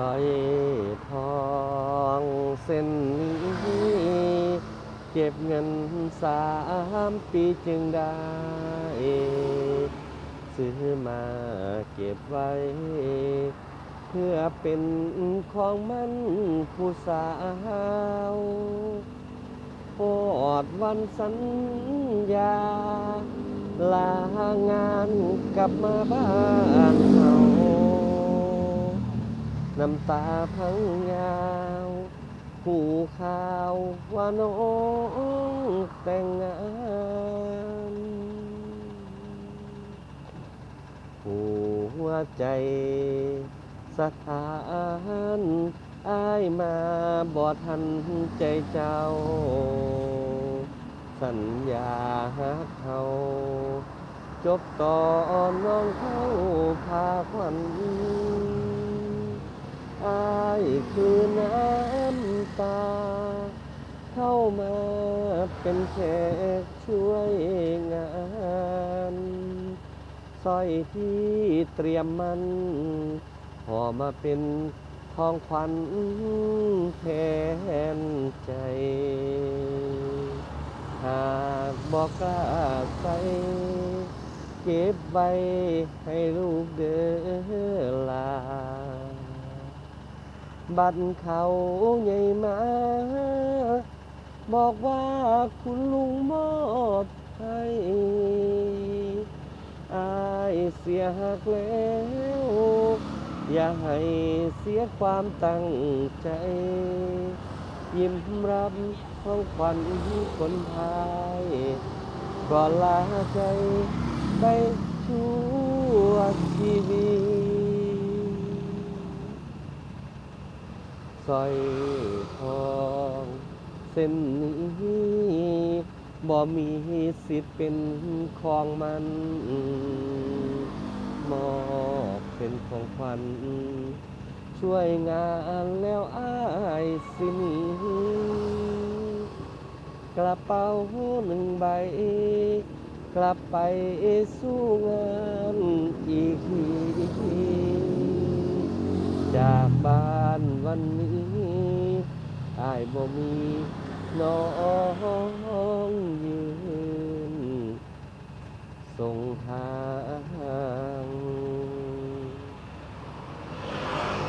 ร้อยทองเส้นนี้เก็บเงินสามปีจึงได้ ซื้อมาเก็บไว้ เพื่อเป็นของมันผู้สาวปอดวันสัญญา ลางานกลับมาบ้านเฮา น้ำตาพังยาวหูข่าวว่าน้องแต่งงานหัวใจสถานอายมาบอทันใจเจ้า สัญญาหักเขา จบตอนน้องเขาพาควันอาย คือน้ำตา เข้ามาเป็นแขกช่วยงานสร้อยที่เตรียมมันพอมาเป็นทองขวัญแทนใจ หากบอกกล้าใส่เก็บไว้ให้ลูกเด้อ บัตรเขาใหญ่มา บอกว่าคุณลุงมอบให้อายเสียหักแล้ว อย่าให้เสียความตั้งใจ ยิ้มรับของขวัญคนไทยก่อนลาใจไปชั่วชีวิต สร้อยทอง เส้นนี้บ่มีสิทธิ์เป็นของมัน มอบเป็นของขวัญช่วยงานแล้วอายสิหนีกระเป๋าหนึ่งใบ กลับไปสู้งานอีกที จากบ้านวันนี้อายบ่มีน้องยืนส่งทาง